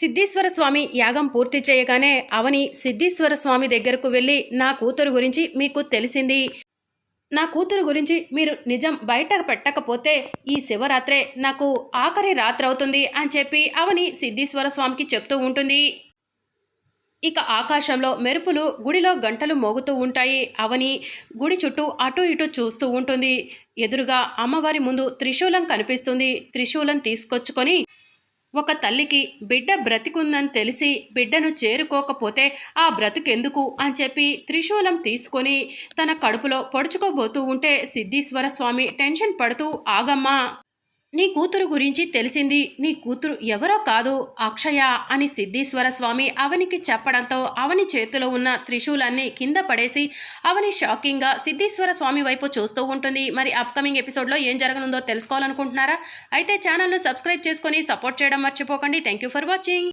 సిద్ధీశ్వర స్వామి యాగం పూర్తి చేయగానే అవని సిద్ధీశ్వర స్వామి దగ్గరకు వెళ్ళి నా కూతురు గురించి మీకు తెలిసింది. నా కూతురు గురించి మీరు నిజం బయట పెట్టకపోతే ఈ శివరాత్రే నాకు ఆఖరి రాత్రి అవుతుంది అని చెప్పి అవని సిద్ధీశ్వర స్వామికి చెప్తూ ఉంటుంది. ఇక ఆకాశంలో మెరుపులు గుడిలో గంటలు మోగుతూ ఉంటాయి. అవని గుడి చుట్టూ అటు ఇటు చూస్తూ ఉంటుంది. ఎదురుగా అమ్మవారి ముందు త్రిశూలం కనిపిస్తుంది. త్రిశూలం తీసుకొచ్చుకొని ఒక తల్లికి బిడ్డ బ్రతికుందని తెలిసి బిడ్డను చేరుకోకపోతే ఆ బ్రతుకెందుకు అని చెప్పి త్రిశూలం తీసుకొని తన కడుపులో పొడుచుకోబోతూ ఉంటే సిద్ధీశ్వర స్వామి టెన్షన్ పడుతూ ఆగమ్మా నీ కూతురు గురించి తెలిసింది నీ కూతురు ఎవరో కాదు అక్షయ అని సిద్ధీశ్వర స్వామి అవనికి చెప్పడంతో అవని చేతిలో ఉన్న త్రిశూలాన్ని కింద పడేసి అవని షాకింగ్గా సిద్ధీశ్వర స్వామి వైపు చూస్తూ ఉంటుంది. మరి అప్కమింగ్ ఎపిసోడ్లో ఏం జరగనుందో తెలుసుకోవాలనుకుంటున్నారా? అయితే ఛానల్ను సబ్స్క్రైబ్ చేసుకొని సపోర్ట్ చేయడం మర్చిపోకండి. Thank you for watching